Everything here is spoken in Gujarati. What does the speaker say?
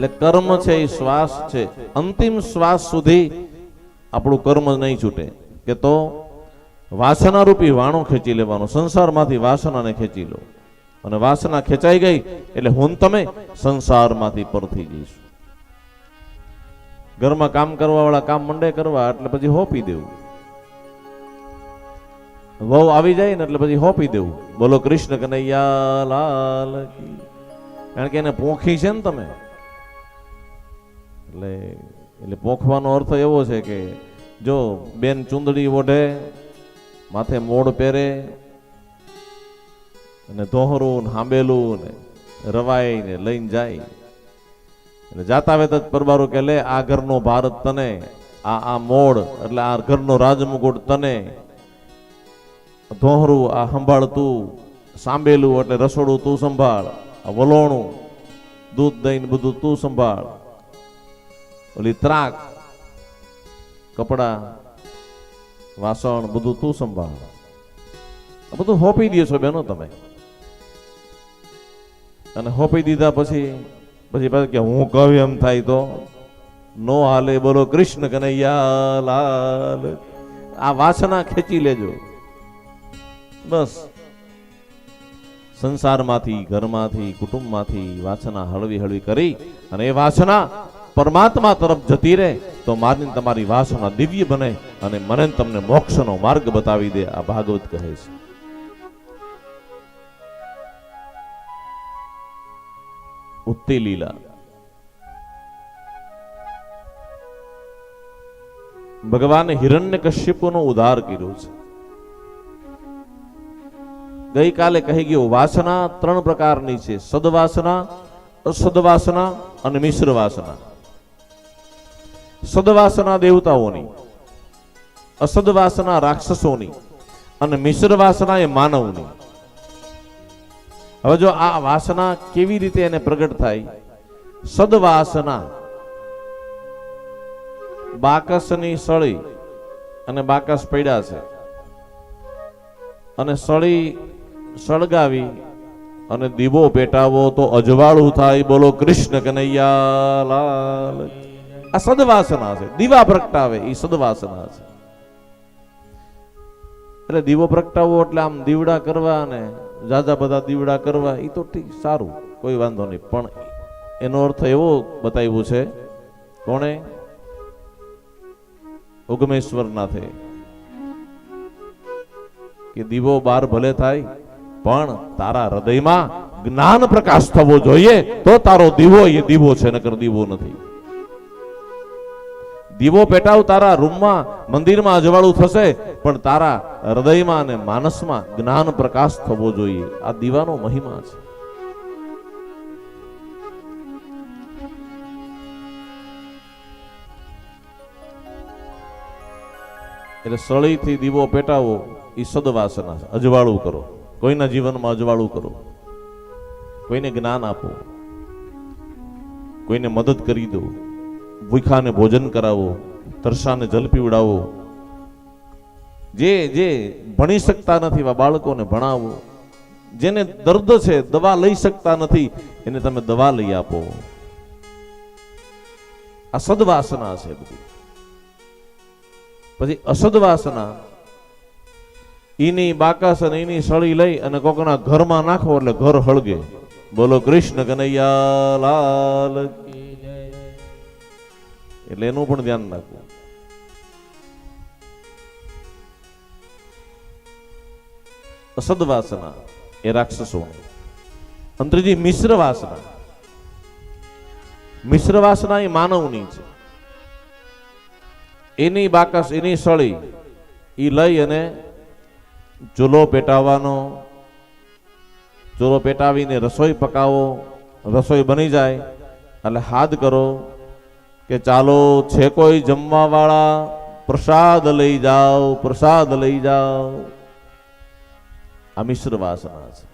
એટલે કર્મ છે એ શ્વાસ છે. અંતિમ શ્વાસ સુધી આપણું કર્મ નહીં છૂટે. કે તો વાસના રૂપી વાણો ખેંચી લેવાનો. સંસારમાંથી વાસનાને ખેંચી લો. અને વાસના ખેંચાઈ ગઈ એટલે હું તમે સંસારમાંથી પરથી જઈશું. ઘરમાં કામ કરવા વાળા કામ મંડે કરવા એટલે પછી હોપી દેવું. વહુ આવી જાય ને એટલે પછી હોપી દેવું. બોલો કૃષ્ણ કનૈયા લાલ કારણ કે એને પોખી છે ને તમે. એટલે એટલે પોખવાનો અર્થ એવો છે કે જો બેન ચુંદડી ઓઢે, માથે મોડ પહેરે, અને ધોહરું ને હાંબેલું ને રવાઈ ને લઈને જાય. એટલે જાતા વેત જ પરબારો કે, લે, આ ઘરનો ભારત તને, આ આ મોડ એટલે આ ઘરનો રાજમુગુટ તને. ધોહરું, આ સંભાળ તું સાંભેલું એટલે રસોડું તું સંભાળ, આ વલોણું, દૂધ દહીં બધું તું સંભાળ. ઓલી ત્રાક, કપડા, વાસણ, બધું તું સંભાળ. બધું હોપી દે છો બેનો તમે. અને હોપી દીધા પછી પછી કે હું કહું એમ થાય તો, નો હાલે બોલો કૃષ્ણ કનૈયા, લાલ. આ વાસના ખેંચી લેજો. બસ. સંસારમાંથી, ઘરમાંથી, કુટુંબમાંથી વાસના હળવી હળવી કરી અને એ વાસના પરમાત્મા તરફ જતી રહે, તો મારી તમારી વાસના દિવ્ય બને અને મને તમને મોક્ષનો માર્ગ બતાવી દે, આ ભાગવત કહે છે. ઉત્તી લીલા. ભગવાને હિરણ્ય કશ્યપનો ઉદ્ધાર કર્યો છે. ગઈકાલે કહી ગયો, વાસના ત્રણ પ્રકારની છે, સદવાસના, અસદવાસના અને મિશ્ર વાસના સદવાસના દેવતાઓની, અસદવાસના રાક્ષસોની અને મિશ્ર વાસના એ માનવની. હવે જો આ વાસના કેવી રીતે એને પ્રગટ થાય? સદવાસના બાકસની સળી અને બાકસ પડ્યા છે. અને સળી સળગાવી અને દીવો પેટાવો તો અજવાળું થાય, બોલો કૃષ્ણ કનૈયા લાલ. આ સદવાસના છે. દીવા પ્રગટાવે એ સદવાસના છે. એટલે દીવો પ્રગટાવવો એટલે આમ દીવડા કરવા અને જાજા બધા દીવડા કરવા એ તો ઠીક, સારું, કોઈ વાંધો નહીં. પણ એનો અર્થ એવો બતાવ્યું છે, કોણે? ઉગમેશ્વર નાથે કે દીવો બાર ભલે થાય, પણ તારા હૃદયમાં જ્ઞાન પ્રકાશ થવો જોઈએ, તો તારો દીવો એ દીવો છે, નકર દીવો નથી. દીવો પેટાવ તારા રૂમમાં, મંદિરમાં અજવાળું થશે, પણ તારા હૃદયમાં અને માનસમાં જ્ઞાન પ્રકાશ થવો જોઈએ. આ દીવાનો મહિમા છે. એટલે સળીથી દીવો પેટાવો એ સદવાસના અજવાળું કરો. કોઈના જીવનમાં અજવાળું કરો. કોઈને જ્ઞાન આપો. કોઈને મદદ કરી દો. ભૂખાને ભોજન કરાવો, તરસાને જલ પીવડાવો. જે જે ભણી શકતા નથી એવા બાળકોને ભણાવો. જેને દર્દ છે, દવા લઈ શકતા નથી, એને તમે દવા લઈ આપો. આ સદવાસના છે બધી. પછી અસદવાસના. એની બાકાસ અને એની સળી લઈ અને કોકના ઘરમાં નાખો એટલે ઘર હળગે. બોલો કૃષ્ણ કનૈયા લાલ. એટલે એનું પણ ધ્યાન રાખવું. અસદવાસના એ રાક્ષસો અને મિશ્ર વાસના મિશ્ર વાસના એ માનવની છે. એની બાકસ, એની સળી એ લઈ અને ચૂલો પેટાવવાનો ચૂલો પેટાવીને રસોઈ પકાવો, રસોઈ બની જાય, એટલે હાથ કરો કે ચાલો છે કોઈ જમવા વાળા પ્રસાદ લઈ જાઓ, પ્રસાદ લઈ જાઓ. આ મિશ્ર વાસના છે.